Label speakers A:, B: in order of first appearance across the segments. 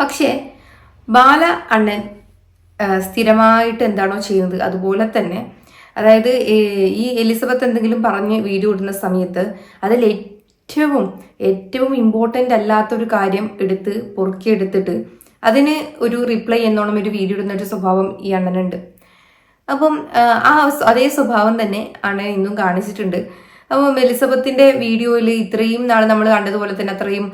A: പക്ഷേ ബാല അണ്ണൻ സ്ഥിരമായിട്ട് എന്താണോ ചെയ്യുന്നത് അതുപോലെ തന്നെ അതായത് ഈ- എലിസബത്ത് എന്തെങ്കിലും പറഞ്ഞ് വീഡിയോ ഇടുന്ന സമയത്ത് അതിൽ ഏറ്റവും ഏറ്റവും ഇമ്പോർട്ടന്റ് അല്ലാത്തൊരു കാര്യം എടുത്ത് പൊറുക്കിയെടുത്തിട്ട് അതിന് ഒരു റിപ്ലൈ എന്നോണം ഒരു വീഡിയോ ഇടുന്ന ഒരു സ്വഭാവം ഈ അണ്ണനുണ്ട്. അപ്പം ആ അതേ സ്വഭാവം തന്നെ അണ്ണൻ ഇന്നും കാണിച്ചിട്ടുണ്ട്. അപ്പം എലിസബത്തിന്റെ വീഡിയോയിൽ ഇത്രയും നാൾ നമ്മൾ കണ്ടതുപോലെ തന്നെ അത്രയും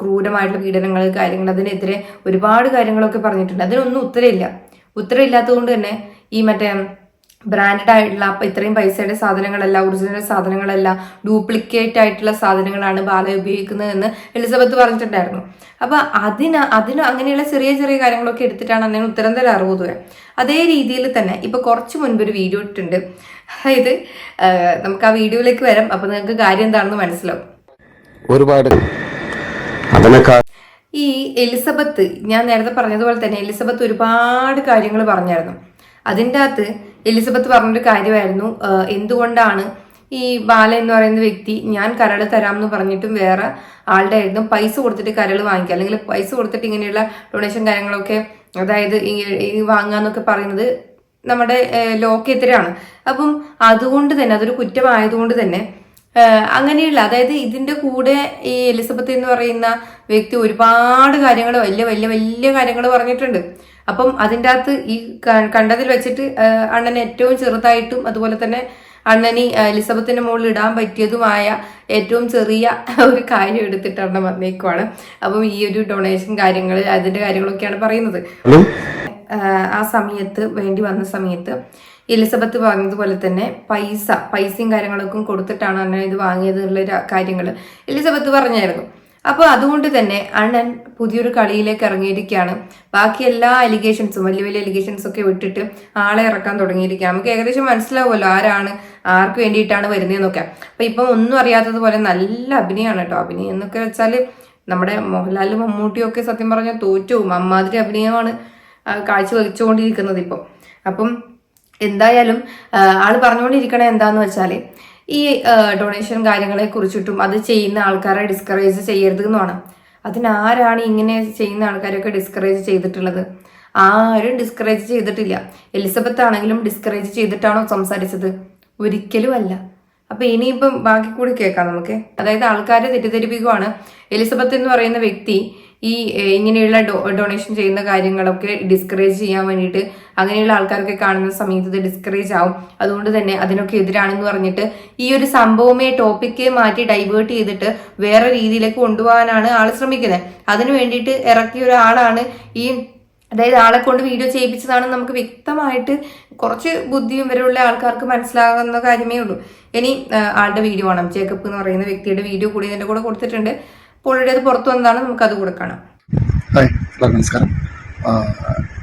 A: ക്രൂരമായിട്ടുള്ള പീഡനങ്ങൾ കാര്യങ്ങൾ അതിനെതിരെ ഒരുപാട് കാര്യങ്ങളൊക്കെ പറഞ്ഞിട്ടുണ്ട്. അതിനൊന്നും ഉത്തരമില്ല ഉത്തരമില്ലാത്തതുകൊണ്ട് തന്നെ ഈ മറ്റേ ബ്രാൻഡഡ് ആയിട്ടുള്ള അപ്പൊ ഇത്രയും പൈസയുടെ സാധനങ്ങളല്ല ഒറിജിനൽ സാധനങ്ങളല്ല ഡ്യൂപ്ലിക്കേറ്റ് ആയിട്ടുള്ള സാധനങ്ങളാണ് ബാല ഉപയോഗിക്കുന്നത് എന്ന് എലിസബത്ത് പറഞ്ഞിട്ടുണ്ടായിരുന്നു. അപ്പൊ അതിന് അതിന് അങ്ങനെയുള്ള ചെറിയ ചെറിയ കാര്യങ്ങളൊക്കെ എടുത്തിട്ടാണ് അങ്ങനെ ഉത്തരം തരാറ് പൊതുവെ. അതേ രീതിയിൽ തന്നെ ഇപ്പൊ കുറച്ച് മുൻപ് ഒരു വീഡിയോ ഇട്ടിട്ടുണ്ട്. അതായത് നമുക്ക് ആ വീഡിയോയിലേക്ക് വരാം. അപ്പൊ നിങ്ങൾക്ക് കാര്യം എന്താണെന്ന് മനസ്സിലാവും.
B: ഒരുപാട്
A: ഈ എലിസബത്ത് ഞാൻ നേരത്തെ പറഞ്ഞതുപോലെ തന്നെ എലിസബത്ത് ഒരുപാട് കാര്യങ്ങൾ പറഞ്ഞായിരുന്നു. അതിന്റെ അകത്ത് എലിസബത്ത് പറഞ്ഞൊരു കാര്യമായിരുന്നു. എന്തുകൊണ്ടാണ് ഈ ബാല എന്ന് പറയുന്ന വ്യക്തി ഞാൻ കരൾ തരാം എന്ന് പറഞ്ഞിട്ടും വേറെ ആളുടെ ആയിരുന്നു പൈസ കൊടുത്തിട്ട് കരൾ വാങ്ങിക്കുക അല്ലെങ്കിൽ പൈസ കൊടുത്തിട്ട് ഇങ്ങനെയുള്ള ഡൊണേഷൻ കാര്യങ്ങളൊക്കെ അതായത് ഈ വാങ്ങാന്നൊക്കെ പറയുന്നത് നമ്മുടെ ലോക്കെതിരാണ്. അപ്പം അതുകൊണ്ട് തന്നെ അതൊരു കുറ്റമായതുകൊണ്ട് തന്നെ അങ്ങനെയുള്ള അതായത് ഇതിന്റെ കൂടെ ഈ എലിസബത്ത് എന്ന് പറയുന്ന വ്യക്തി ഒരുപാട് കാര്യങ്ങൾ വലിയ വലിയ വലിയ കാര്യങ്ങൾ പറഞ്ഞിട്ടുണ്ട്. അപ്പം അതിന്റെ അകത്ത് ഈ കണ്ടതിൽ വെച്ചിട്ട് അണ്ണൻ ഏറ്റവും ചെറുതായിട്ടും അതുപോലെ തന്നെ അണ്ണനി എലിസബത്തിന്റെ മുകളിൽ ഇടാൻ പറ്റിയതുമായ ഏറ്റവും ചെറിയ ഒരു കാര്യം എടുത്തിട്ടാണ് വന്നേക്കുവാണ്. അപ്പം ഈ ഒരു ഡൊണേഷൻ കാര്യങ്ങൾ അതിന്റെ കാര്യങ്ങളൊക്കെയാണ് പറയുന്നത്. ആ സമയത്ത് വേണ്ടി വന്ന സമയത്ത് എലിസബത്ത് പറഞ്ഞതുപോലെ തന്നെ പൈസ പൈസയും കാര്യങ്ങളൊക്കെ കൊടുത്തിട്ടാണ് അണ്ണൻ ഇത് വാങ്ങിയത് എന്നുള്ള കാര്യങ്ങൾ എലിസബത്ത് പറഞ്ഞായിരുന്നു. അപ്പോൾ അതുകൊണ്ട് തന്നെ അണ്ണൻ പുതിയൊരു കളിയിലേക്ക് ഇറങ്ങിയിരിക്കുകയാണ്. ബാക്കി എല്ലാ അലിഗേഷൻസും വലിയ വലിയ അലിഗേഷൻസ് ഒക്കെ വിട്ടിട്ട് ആളെ ഇറക്കാൻ തുടങ്ങിയിരിക്കുകയാണ്. നമുക്ക് ഏകദേശം മനസ്സിലാവുമല്ലോ ആരാണ് ആർക്ക് വേണ്ടിയിട്ടാണ് വരുന്നതെന്നൊക്കെ. അപ്പൊ ഇപ്പം ഒന്നും അറിയാത്തതുപോലെ നല്ല അഭിനയമാണ് കേട്ടോ. അഭിനയം എന്നൊക്കെ വെച്ചാൽ നമ്മുടെ മോഹൻലാലും മമ്മൂട്ടിയും ഒക്കെ സത്യം പറഞ്ഞാൽ തോറ്റവും അമ്മാതിരി അഭിനയമാണ്. കാഴ്ചവെച്ചുകൊണ്ടിരിക്കുന്നത് ഇപ്പം. അപ്പം എന്തായാലും ആൾ ആൾ പറഞ്ഞുകൊണ്ടിരിക്കണത് എന്താന്ന് വെച്ചാൽ ഈ ഡൊണേഷൻ കാര്യങ്ങളെ കുറിച്ചിട്ടും അത് ചെയ്യുന്ന ആൾക്കാരെ ഡിസ്കറേജ് ചെയ്യരുത് എന്നാണ് അതിനാരാണ് ഇങ്ങനെ ചെയ്യുന്ന ആൾക്കാരൊക്കെ ഡിസ്കറേജ് ചെയ്തിട്ടുള്ളത്? ആരും ഡിസ്കറേജ് ചെയ്തിട്ടില്ല. എലിസബത്ത് ആണെങ്കിലും ഡിസ്കറേജ് ചെയ്തിട്ടാണോ സംസാരിച്ചത്? ഒരിക്കലും അല്ല. അപ്പൊ ഇനിയിപ്പം ബാക്കി കൂടി കേൾക്കാം നമുക്ക്. അതായത് ആൾക്കാരെ തെറ്റിദ്ധരിപ്പിക്കുവാണ്. എലിസബത്ത് എന്ന് പറയുന്ന വ്യക്തി ഈ ഇങ്ങനെയുള്ള ഡൊണേഷൻ ചെയ്യുന്ന കാര്യങ്ങളൊക്കെ ഡിസ്കറേജ് ചെയ്യാൻ വേണ്ടിയിട്ട് അങ്ങനെയുള്ള ആൾക്കാരൊക്കെ കാണുന്ന സമയത്ത് ഇത് ഡിസ്കറേജ് ആവും. അതുകൊണ്ട് തന്നെ അതിനൊക്കെ എതിരാണെന്ന് പറഞ്ഞിട്ട് ഈ ഒരു സംഭവമേ ടോപ്പിക്ക് മാറ്റി ഡൈവേർട്ട് ചെയ്തിട്ട് വേറെ രീതിയിലേക്ക് കൊണ്ടുപോകാനാണ് ആൾ ശ്രമിക്കുന്നത്. അതിനു വേണ്ടിയിട്ട് ഇറക്കിയ ഒരാളാണ് ഈ അതായത് ആളെ കൊണ്ട് വീഡിയോ ചെയ്യിപ്പിച്ചതാണ് നമുക്ക് വ്യക്തമായിട്ട് കുറച്ച് ബുദ്ധിയും വരെയുള്ള ആൾക്കാർക്ക് മനസ്സിലാകുന്ന കാര്യമേ ഉള്ളൂ. ഇനി ആളുടെ വീഡിയോ ആണ് ജേക്കബ് എന്ന് പറയുന്ന വ്യക്തിയുടെ വീഡിയോ കൂടി ഇതിന്റെ കൂടെ കൊടുത്തിട്ടുണ്ട്. ഓൾറെഡി പുറത്തു വന്നതാണ് നമുക്ക് അത് കൂടെ കാണാം.
C: ഹായ് എല്ലാവർക്കും നമസ്കാരം.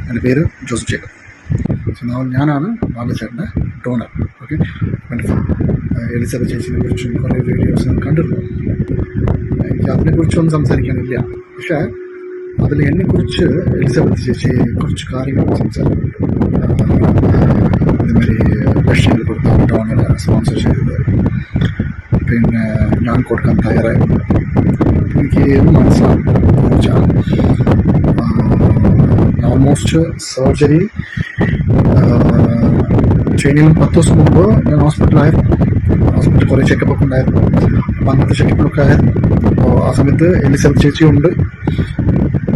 C: എന്റെ പേര് ജോസഫ് ജേക്കബ്. നാ- ഞാനാണ് ബാലചേട്ടന്റെ ഡോണർ ഓക്കെ എലിസബത്ത് ചേച്ചിനെ കുറിച്ചും കുറേ വീഡിയോസ് ഞാൻ കണ്ടിരുന്നു എനിക്ക് അതിനെക്കുറിച്ചൊന്നും സംസാരിക്കാനില്ല. പക്ഷേ അതിൽ എന്നെക്കുറിച്ച് എലിസബത്ത് ചേച്ചി കുറച്ച് കാര്യങ്ങൾ സംസാരിക്കുന്നുണ്ട്. ഇതുമാതിരി ലക്ഷ്യങ്ങൾ കൊടുത്ത ഡോണർ സ്പോൺസർ ചെയ്തത്. പിന്നെ ഞാൻ കൊടുക്കാൻ തയ്യാറായിരുന്നു. എനിക്ക് മനസ്സിലാവും വെച്ചാൽ ഓൾമോസ്റ്റ് സർജറി ചൈനയിൽ പത്ത് ദിവസം മുമ്പ് ഞാൻ ഹോസ്പിറ്റലായിരുന്നു ഹോസ്പിറ്റലിൽ കുറേ ചെക്കപ്പൊക്കെ ഉണ്ടായിരുന്നു. അപ്പം അന്നത്തെ ചെക്കപ്പിലൊക്കെ ആയിരുന്നു. അപ്പോൾ ആ സമയത്ത് എലിസബത്ത് ചേച്ചിയുണ്ട്.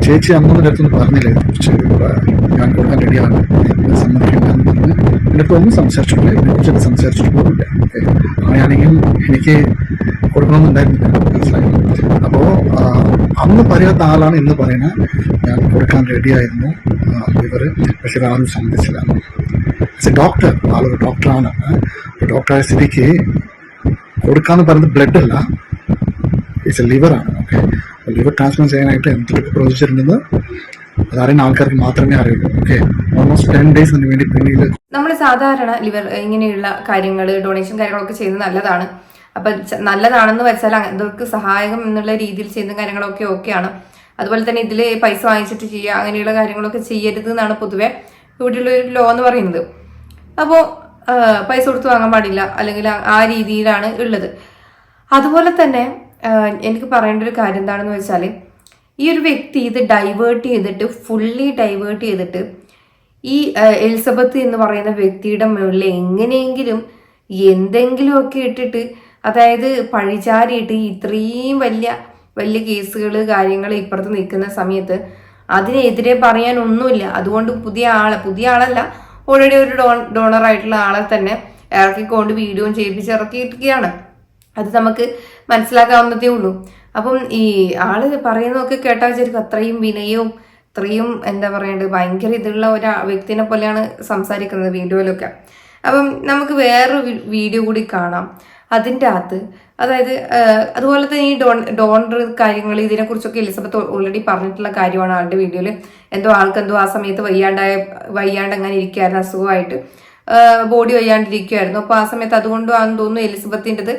C: ചേച്ചി അന്നൊന്നും അടുത്തൊന്നും പറഞ്ഞില്ല. ഇതിനെക്കുറിച്ച് ഇവിടെ ഞാൻ കൊടുക്കാൻ റെഡിയാണ് എന്ന് പറഞ്ഞ് എന്റെ അടുത്ത് ഒന്നും സംസാരിച്ചിട്ടില്ല. ഇതിനെക്കുറിച്ച് സംസാരിച്ചിട്ട് പോകില്ല അങ്ങനെയാണെങ്കിൽ എനിക്ക് കൊടുക്കണമെന്നുണ്ടായിരുന്നില്ല. അപ്പോൾ അന്ന് പറയാത്ത ആളാണ് ഇന്ന് പറയുന്നത് ഞാൻ കൊടുക്കാൻ റെഡിയായിരുന്നു. ഇവർ പക്ഷേ ആരും സമ്മതിച്ചില്ല ഡോക്ടർ ആളൊരു ഡോക്ടറാണ് ഡോക്ടറായ സ്ഥിതിക്ക് കൊടുക്കാന്ന് പറയുന്നത് ബ്ലഡ് അല്ല. ഇറ്റ്സ് എ ലിവറാണ് ഓക്കെ ലിവർ ട്രാൻസ്പ്ലാന്റ് ചെയ്യാനായിട്ട് എന്തൊക്കെ പ്രൊസീജിയർ ഉണ്ടെന്ന് അതറിയുന്ന ആൾക്കാർക്ക് മാത്രമേ അറിയുള്ളൂ. ഓക്കെ ഓൾമോസ്റ്റ് ടെൻ ഡേയ്സ് വേണ്ടി പിന്നീട്
A: നമ്മൾ സാധാരണ ലിവർ ഇങ്ങനെയുള്ള കാര്യങ്ങൾ ഡൊണേഷൻ കാര്യങ്ങളൊക്കെ ചെയ്യുന്നത് നല്ലതാണ്. അപ്പൊ നല്ലതാണെന്ന് വെച്ചാൽ അതൊക്കെ സഹായകം എന്നുള്ള രീതിയിൽ ചെയ്യുന്ന കാര്യങ്ങളൊക്കെ ഓക്കെയാണ്. അതുപോലെ തന്നെ ഇതിൽ പൈസ വാങ്ങിച്ചിട്ട് ചെയ്യുക അങ്ങനെയുള്ള കാര്യങ്ങളൊക്കെ ചെയ്യരുത് എന്നാണ് പൊതുവെ ഇവിടെയുള്ള ഒരു ലോ എന്ന് പറയുന്നത്. അപ്പോൾ പൈസ കൊടുത്ത് വാങ്ങാൻ പാടില്ല അല്ലെങ്കിൽ ആ- രീതിയിലാണ് ഉള്ളത്. അതുപോലെ തന്നെ എനിക്ക് പറയേണ്ട ഒരു കാര്യം എന്താണെന്ന് വെച്ചാൽ ഈ ഒരു വ്യക്തി ഇത് ഡൈവേർട്ട് ചെയ്തിട്ട് ഫുള്ളി ഡൈവേർട്ട് ചെയ്തിട്ട് ഈ എലിസബത്ത് എന്ന് പറയുന്ന വ്യക്തിയുടെ മുകളിൽ എങ്ങനെയെങ്കിലും എന്തെങ്കിലുമൊക്കെ ഇട്ടിട്ട് അതായത് പഴിചാരിയിട്ട് ഇത്രയും വലിയ വലിയ കേസുകൾ കാര്യങ്ങൾ ഇപ്പുറത്ത് നിൽക്കുന്ന സമയത്ത് അതിനെതിരെ പറയാൻ ഒന്നുമില്ല അതുകൊണ്ട് പുതിയ ആളെ പുതിയ ആളല്ല ഓൾറെഡി ഒരു ഡോ ഡോണറായിട്ടുള്ള ആളെ തന്നെ ഇറക്കിക്കൊണ്ട് വീഡിയോ ചെയ്യിപ്പിച്ച് ഇറക്കിയിരിക്കുകയാണ്. അത് നമുക്ക് മനസ്സിലാക്കാവുന്നതേ ഉള്ളൂ. അപ്പം ഈ ആൾ പറയുന്നതൊക്കെ കേട്ടാൽ വിചാരിക്കും അത്രയും വിനയവും അത്രയും എന്താ പറയേണ്ടത് ഭയങ്കര ഇതുള്ള ഒരു വ്യക്തിനെ പോലെയാണ് സംസാരിക്കുന്നത് വീഡിയോയിലൊക്കെ. അപ്പം നമുക്ക് വേറൊരു വീഡിയോ കൂടി കാണാം. അതിന്റെ അകത്ത്. അതായത് അതുപോലെ തന്നെ ഈ ഡോൺ ഡോണർ കാര്യങ്ങൾ ഇതിനെക്കുറിച്ചൊക്കെ എലിസബത്ത് ഓൾറെഡി പറഞ്ഞിട്ടുള്ള കാര്യമാണ് ആളുടെ വീഡിയോയിൽ എന്തോ ആൾക്കെന്തോ ആ സമയത്ത് വയ്യാണ്ടായ വയ്യാണ്ട് അങ്ങനെ ഇരിക്കുകയായിരുന്നു അസുഖമായിട്ട് ബോഡി വയ്യാണ്ടിരിക്കുമായിരുന്നു അപ്പോൾ ആ സമയത്ത് അതുകൊണ്ടാണെന്ന് തോന്നുന്നു എലിസബത്തിന്റെത്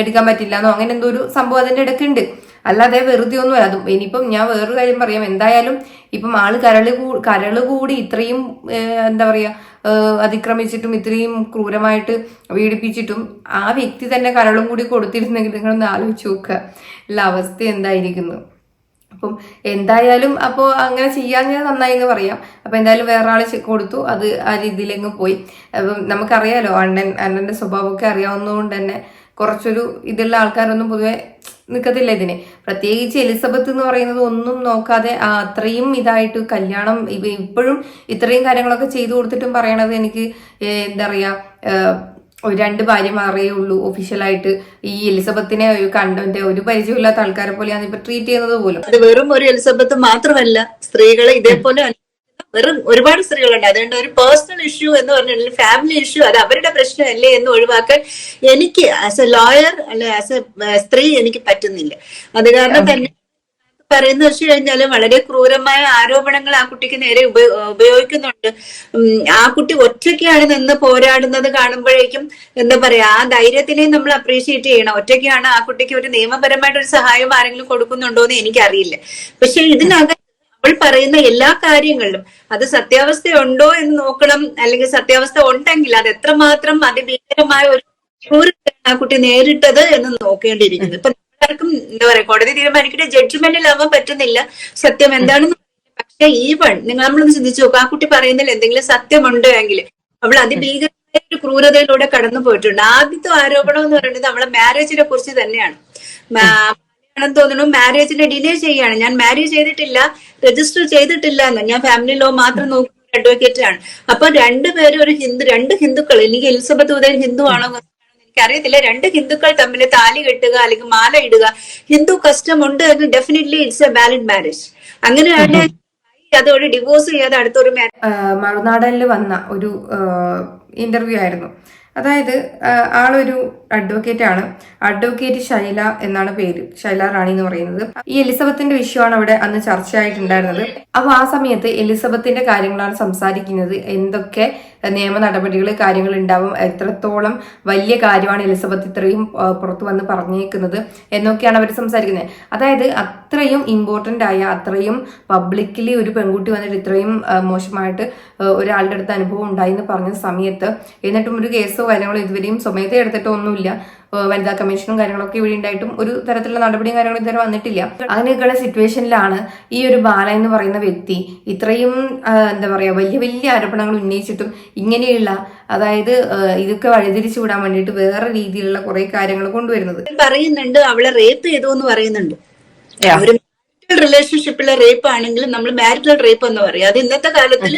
A: എടുക്കാൻ പറ്റില്ല എന്നോ അങ്ങനെ എന്തോ ഒരു സംഭവം അതിന്റെ ഇടയ്ക്കുണ്ട്. അല്ലാതെ വെറുതെ ഒന്നുമല്ല അതും ഇനിയിപ്പം ഞാൻ വേറൊരു കാര്യം പറയാം. എന്തായാലും ഇപ്പം ആൾ കരൾ കരൾ കൂടി ഇത്രയും എന്താ പറയുക അതിക്രമിച്ചിട്ടും ഇത്രയും ക്രൂരമായിട്ട് പീഡിപ്പിച്ചിട്ടും ആ വ്യക്തി തന്നെ കരളും കൂടി കൊടുത്തിരുന്നെങ്കിൽ നിങ്ങളൊന്ന് ആലോചിച്ച് നോക്കുക. ഉള്ള അവസ്ഥ എന്തായിരിക്കുന്നു? അപ്പം എന്തായാലും അപ്പോൾ അങ്ങനെ ചെയ്യാൻ നന്നായി എന്ന് പറയാം. അപ്പം എന്തായാലും വേറെ ആൾ കൊടുത്തു. അത് ആ രീതിയിലങ്ങ് പോയി. അപ്പം നമുക്കറിയാലോ അണ്ണൻ അണ്ണന്റെ സ്വഭാവമൊക്കെ അറിയാവുന്നതുകൊണ്ട് തന്നെ കുറച്ചൊരു ഇതുള്ള ആൾക്കാരൊന്നും പൊതുവെ നിൽക്കത്തില്ല ഇതിന്. പ്രത്യേകിച്ച് എലിസബത്ത് എന്ന് പറയുന്നത് ഒന്നും നോക്കാതെ അത്രയും ഇതായിട്ട് കല്യാണം ഇപ്പോഴും ഇത്രയും കാര്യങ്ങളൊക്കെ ചെയ്തു കൊടുത്തിട്ടും പറയണത് എനിക്ക് എന്താ പറയുക രണ്ട് ഭാര്യമാരേ ഉള്ളൂ ഒഫീഷ്യലായിട്ട്. ഈ എലിസബത്തിനെ ഒരു കണ്ടന്റ് ഒരു പരിചയമില്ലാത്ത ആൾക്കാരെ പോലെയാണ് ഇപ്പൊ ട്രീറ്റ് ചെയ്യുന്നത് പോലും.
D: അത് വെറും ഒരു എലിസബത്ത് മാത്രമല്ല സ്ത്രീകളെ ഇതേപോലെ വെറും ഒരുപാട് സ്ത്രീകളുണ്ട്. അതുകൊണ്ട് ഒരു പേഴ്സണൽ ഇഷ്യൂ എന്ന് പറഞ്ഞിട്ടുണ്ടെങ്കിൽ ഫാമിലി ഇഷ്യൂ അത് അവരുടെ പ്രശ്നമല്ലേ എന്ന് ഒഴിവാക്കാൻ എനിക്ക് ആസ് എ ലോയർ അല്ലെ ആസ് എ സ്ത്രീ എനിക്ക് പറ്റുന്നില്ല. അത് കാരണം തന്നെ പറയുന്ന വെച്ച് കഴിഞ്ഞാൽ വളരെ ക്രൂരമായ ആരോപണങ്ങൾ ആ കുട്ടിക്ക് നേരെ ഉപയോ ഉപയോഗിക്കുന്നുണ്ട്. ആ കുട്ടി ഒറ്റയ്ക്കാണ് നിന്ന് പോരാടുന്നത് കാണുമ്പോഴേക്കും എന്താ പറയാ ആ ധൈര്യത്തിനെയും നമ്മൾ അപ്രീഷിയേറ്റ് ചെയ്യണം. ഒറ്റയ്ക്കാണ് ആ കുട്ടിക്ക് ഒരു നിയമപരമായിട്ട് ഒരു സഹായം ആരെങ്കിലും കൊടുക്കുന്നുണ്ടോ എന്ന് എനിക്കറിയില്ല. പക്ഷെ ഇതിനകം പറയുന്ന എല്ലാ കാര്യങ്ങളിലും അത് സത്യാവസ്ഥ ഉണ്ടോ എന്ന് നോക്കണം അല്ലെങ്കിൽ സത്യാവസ്ഥ ഉണ്ടെങ്കിൽ അത് എത്രമാത്രം അതിഭീകരമായ ഒരു ആ കുട്ടി നേരിട്ടത് എന്ന് നോക്കേണ്ടിയിരിക്കുന്നു. ഇപ്പൊ എല്ലാവർക്കും എന്താ പറയാ കോടതി തീരുമാനിക്കട്ടെ ജഡ്ജ്മെന്റിൽ ജഡ്ജ്മെന്റിലാവാൻ പറ്റുന്നില്ല. സത്യം എന്താണെന്ന് പക്ഷെ ഈവൺ നിങ്ങൾ നമ്മളൊന്ന് ചിന്തിച്ചു നോക്കുക ആ കുട്ടി പറയുന്നതിൽ എന്തെങ്കിലും സത്യമുണ്ട് എങ്കിൽ അവൾ അതിഭീകരമായ ഒരു ക്രൂരതയിലൂടെ കടന്നു പോയിട്ടുണ്ട് ആദ്യത്തെ ആരോപണം എന്ന് പറയുന്നത് അവളെ മാരേജിനെ കുറിച്ച് തന്നെയാണ്. ആണെന്ന് തോന്നുന്നു. മാരേജിനെ ഡിലേ ചെയ്യാണ്. ഞാൻ മാരേജ് ചെയ്തിട്ടില്ല രജിസ്റ്റർ ചെയ്തിട്ടില്ല എന്ന്. ഞാൻ ഫാമിലി ലോ മാത്രം നോക്കുന്ന അഡ്വക്കേറ്റ് ആണ്. അപ്പൊ രണ്ടുപേരും ഒരു ഹിന്ദു രണ്ട് ഹിന്ദുക്കൾ എനിക്ക് എലിസബത്ത് ഉദയൻ ഹിന്ദു ആണോ എനിക്ക് ആണോ എനിക്കറിയത്തില്ല. രണ്ട് ഹിന്ദുക്കൾ തമ്മിൽ താലി കെട്ടുക അല്ലെങ്കിൽ മാല ഇടുക ഹിന്ദു കസ്റ്റം ഉണ്ട് എന്ന് definitely it's a valid marriage അങ്ങനെയാണ് അതോടെ ഡിവോഴ്സ് ചെയ്യാതെ അടുത്തൊരു
A: മറുനാടനിൽ വന്ന ഒരു ഇന്റർവ്യൂ ആയിരുന്നു. അതായത് ആളൊരു അഡ്വക്കേറ്റ് ആണ് അഡ്വക്കേറ്റ് ശൈല എന്നാണ് പേര്. ശൈല റാണി എന്ന് പറയുന്നത്. ഈ എലിസബത്തിന്റെ വിഷയമാണ് അവിടെ അന്ന് ചർച്ചയായിട്ടുണ്ടായിരുന്നത്. അപ്പൊ ആ സമയത്ത് എലിസബത്തിന്റെ കാര്യങ്ങളാണ് സംസാരിക്കുന്നത്. എന്തൊക്കെ നിയമ നടപടികൾ കാര്യങ്ങൾ ഉണ്ടാവും. എത്രത്തോളം വലിയ കാര്യമാണ് എലിസബത്ത് ഇത്രയും പുറത്തു വന്ന് പറഞ്ഞേക്കുന്നത് എന്നൊക്കെയാണ് അവർ സംസാരിക്കുന്നത്. അതായത് അത്രയും ഇമ്പോർട്ടന്റ് ആയ അത്രയും പബ്ലിക്കലി ഒരു പെൺകുട്ടി വന്നിട്ട് ഇത്രയും മോശമായിട്ട് ഒരാളുടെ അടുത്ത് അനുഭവം ഉണ്ടായി എന്ന് പറഞ്ഞ സമയത്ത് എന്നിട്ടും ഒരു കേസോ കാര്യങ്ങളോ ഇതുവരെയും സ്വമേധ എടുത്തിട്ടോ ഒന്നുമില്ല വനിതാ കമ്മീഷനും കാര്യങ്ങളൊക്കെ ഇവിടെ ഉണ്ടായിട്ടും ഒരു തരത്തിലുള്ള നടപടിയും കാര്യങ്ങളും ഇതുവരെ വന്നിട്ടില്ല. അങ്ങനെയൊക്കെയുള്ള സിറ്റുവേഷനിലാണ് ഈ ഒരു ബാല എന്ന് പറയുന്ന വ്യക്തി ഇത്രയും എന്താ പറയാ വലിയ വലിയ ആരോപണങ്ങൾ ഉന്നയിച്ചിട്ടും ഇങ്ങനെയുള്ള അതായത് ഇതൊക്കെ വഴിതിരിച്ചു വിടാൻ വേണ്ടിയിട്ട് വേറെ രീതിയിലുള്ള കുറെ കാര്യങ്ങൾ കൊണ്ടുവരുന്നത്.
D: പറയുന്നുണ്ട് അവളെ റേപ്പ് ചെയ്തു എന്ന് പറയുന്നുണ്ട്. ഒരു റിലേഷൻഷിപ്പിലെ റേപ്പ് ആണെങ്കിലും നമ്മൾ മാരിറ്റൽ റേപ്പ് എന്ന് പറയും. അത് ഇന്നത്തെ കാലത്തിൽ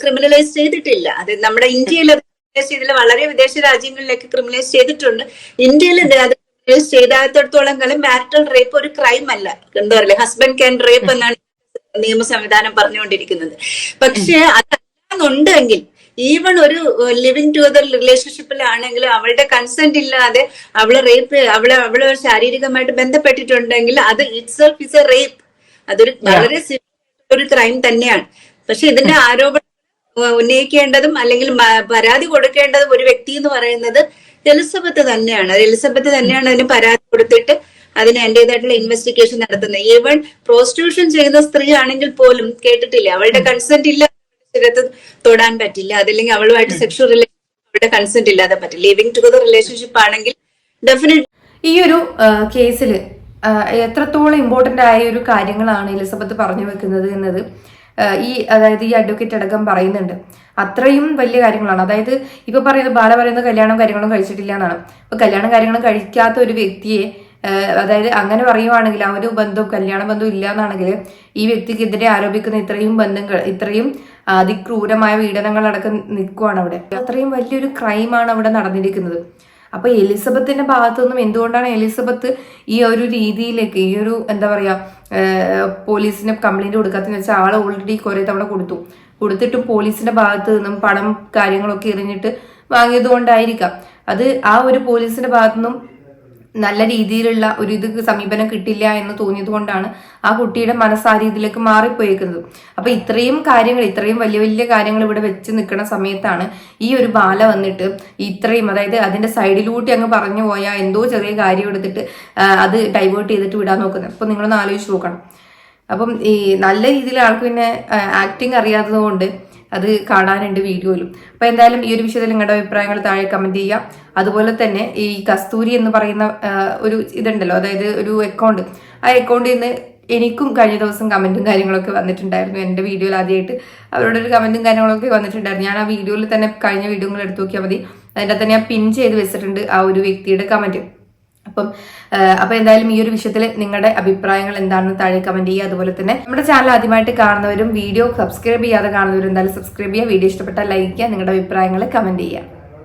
D: ക്രിമിനലൈസ് ചെയ്തിട്ടില്ല. അത് നമ്മുടെ ഇന്ത്യയിൽ ക്രിമിനലൈസ് ചെയ്തില്ല. വളരെ വിദേശ രാജ്യങ്ങളിലേക്ക് ക്രിമിനലൈസ് ചെയ്തിട്ടുണ്ട്. ഇന്ത്യയിൽ ക്രിമിനലൈസ് ചെയ്താത്തടത്തോളം കാലം മാരിറ്റൽ റേപ്പ് ഒരു ക്രൈം അല്ല. എന്താ പറയുക? ഹസ്ബൻഡ് ക്യാൻ റേപ്പ് എന്നാണ് നിയമ സംവിധാനം പറഞ്ഞുകൊണ്ടിരിക്കുന്നത്. പക്ഷേ അതല്ലാന്നുണ്ടെങ്കിൽ ഈവൺ ഒരു ലിവിങ് ടുഗദർ റിലേഷൻഷിപ്പിലാണെങ്കിൽ അവളുടെ കൺസെന്റ് ഇല്ലാതെ അവളെ റേപ്പ് അവളെ അവളെ ശാരീരികമായിട്ട് ബന്ധപ്പെട്ടിട്ടുണ്ടെങ്കിൽ അത് ഇറ്റ്സെൽഫ് ഇസ് എ റേപ്പ് അതൊരു വളരെ സിമ്പിൾ ഒരു ക്രൈം തന്നെയാണ്. പക്ഷെ ഇതിന്റെ ആരോപണം ഉന്നയിക്കേണ്ടതും അല്ലെങ്കിൽ പരാതി കൊടുക്കേണ്ടതും ഒരു വ്യക്തി എന്ന് പറയുന്നത് എലിസബത്ത് തന്നെയാണ്. എലിസബത്ത് തന്നെയാണ് അതിന് പരാതി കൊടുത്തിട്ട് അതിന് അതിന്റെതായിട്ടുള്ള ഇൻവെസ്റ്റിഗേഷൻ നടത്തുന്നത്. ഈവൻ പ്രോസ്റ്റിറ്റ്യൂഷൻ ചെയ്യുന്ന സ്ത്രീ ആണെങ്കിൽ പോലും കേട്ടിട്ടില്ല? അവളുടെ കൺസെന്റ് ഇല്ല ശരീരത്ത് തൊടാൻ പറ്റില്ല. അതല്ലെങ്കിൽ അവളുമായിട്ട് സെക്ഷൽ റിലേഷൻ അവളുടെ കൺസെന്റ് ഇല്ലാതെ പറ്റില്ല. ലിവിങ് ടുഗദർ റിലേഷൻഷിപ്പ് ആണെങ്കിൽ ഡെഫിനറ്റ്
A: ഈ ഒരു കേസിൽ എത്രത്തോളം ഇമ്പോർട്ടന്റ് ആയ ഒരു കാര്യങ്ങളാണ് എലിസബത്ത് പറഞ്ഞു വെക്കുന്നത് എന്നത്? ഈ അതായത് ഈ അഡ്വക്കേറ്റ് അടക്കം പറയുന്നുണ്ട്. അത്രയും വലിയ കാര്യങ്ങളാണ്. അതായത് ഇപ്പൊ പറയുന്നത് ബാല പറയുന്നത് കല്യാണം കാര്യങ്ങളും കഴിച്ചിട്ടില്ല എന്നാണ്. അപ്പൊ കല്യാണം കാര്യങ്ങളും കഴിക്കാത്ത ഒരു വ്യക്തിയെ അതായത് അങ്ങനെ പറയുവാണെങ്കിൽ ആ ഒരു ബന്ധവും കല്യാണ ബന്ധവും ഇല്ല എന്നാണെങ്കിൽ ഈ വ്യക്തിക്കെതിരെ ആരോപിക്കുന്ന ഇത്രയും ബന്ധങ്ങൾ ഇത്രയും അതിക്രൂരമായ പീഡനങ്ങളടക്കം നിൽക്കുവാണ് അവിടെ. അത്രയും വലിയൊരു ക്രൈമാണ് അവിടെ നടന്നിരിക്കുന്നത്. അപ്പൊ എലിസബത്തിന്റെ ഭാഗത്തുനിന്നും എന്തുകൊണ്ടാണ് എലിസബത്ത് ഈ ഒരു രീതിയിലേക്ക് ഈ ഒരു എന്താ പറയാ ഏഹ് പോലീസിന് കംപ്ലൈന്റ് കൊടുക്കാത്തെന്ന് വെച്ചാൽ ആൾ ഓൾറെഡി കുറെ തവണ കൊടുത്തു. കൊടുത്തിട്ട് പോലീസിന്റെ ഭാഗത്ത് നിന്നും പണം കാര്യങ്ങളൊക്കെ എറിഞ്ഞിട്ട് വാങ്ങിയത് കൊണ്ടായിരിക്കാം അത് ആ ഒരു പോലീസിന്റെ ഭാഗത്തുനിന്നും നല്ല രീതിയിലുള്ള ഒരു ഇത് സമീപനം കിട്ടില്ല എന്ന് തോന്നിയത് കൊണ്ടാണ് ആ കുട്ടിയുടെ മനസ്സ് ആ രീതിയിലേക്ക് മാറിപ്പോയേക്കുന്നത്. അപ്പൊ ഇത്രയും കാര്യങ്ങൾ ഇത്രയും വലിയ വലിയ കാര്യങ്ങൾ ഇവിടെ വെച്ച് നിൽക്കുന്ന സമയത്താണ് ഈ ഒരു ബാല വന്നിട്ട് ഇത്രയും അതായത് അതിന്റെ സൈഡിലൂട്ടി അങ്ങ് പറഞ്ഞു പോയാൽ എന്തോ ചെറിയ കാര്യം എടുത്തിട്ട് അത് ഡൈവേർട്ട് ചെയ്തിട്ട് വിടാൻ നോക്കുന്നത്. അപ്പൊ നിങ്ങളൊന്ന് ആലോചിച്ച് നോക്കണം. അപ്പം ഈ നല്ല രീതിയിൽ ആൾക്ക് പിന്നെ ആക്ടിങ് അറിയാത്തത് കൊണ്ട് അത് കാണാനുണ്ട് വീഡിയോയിലും. അപ്പൊ എന്തായാലും ഈ ഒരു വിഷയത്തിൽ നിങ്ങളുടെ അഭിപ്രായങ്ങൾ താഴെ കമന്റ് ചെയ്യുക. അതുപോലെ തന്നെ ഈ കസ്തൂരി എന്ന് പറയുന്ന ഒരു ഇതുണ്ടല്ലോ അതായത് ഒരു അക്കൗണ്ട് ആ അക്കൗണ്ടിൽ നിന്ന് എനിക്കും കഴിഞ്ഞ ദിവസം കമന്റും കാര്യങ്ങളൊക്കെ വന്നിട്ടുണ്ടായിരുന്നു. എന്റെ വീഡിയോയിൽ ആദ്യമായിട്ട് അവരുടെ ഒരു കമന്റും കാര്യങ്ങളൊക്കെ വന്നിട്ടുണ്ടായിരുന്നു. ഞാൻ ആ വീഡിയോയിൽ തന്നെ കഴിഞ്ഞ വീഡിയോകൾ എടുത്തു നോക്കിയാൽ മതി. അതിന്റെ തന്നെ ഞാൻ പിൻ ചെയ്ത് വെച്ചിട്ടുണ്ട് ആ ഒരു വ്യക്തിയുടെ കമന്റ് അപ്പം അപ്പോൾ അപ്പൊ എന്തായാലും ഈ ഒരു വിഷയത്തിൽ നിങ്ങളുടെ അഭിപ്രായങ്ങൾ എന്താണെന്ന് താഴെ കമന്റ് ചെയ്യുക. അതുപോലെ തന്നെ നമ്മുടെ ചാനൽ ആദ്യമായിട്ട് കാണുന്നവരും വീഡിയോ സബ്സ്ക്രൈബ് ചെയ്യാതെ കാണുന്നവരും എന്തായാലും സബ്സ്ക്രൈബ് ചെയ്യുക. വീഡിയോ ഇഷ്ടപ്പെട്ടാൽ ലൈക്ക് ചെയ്യുക. നിങ്ങളുടെ അഭിപ്രായങ്ങൾ കമന്റ് ചെയ്യുക.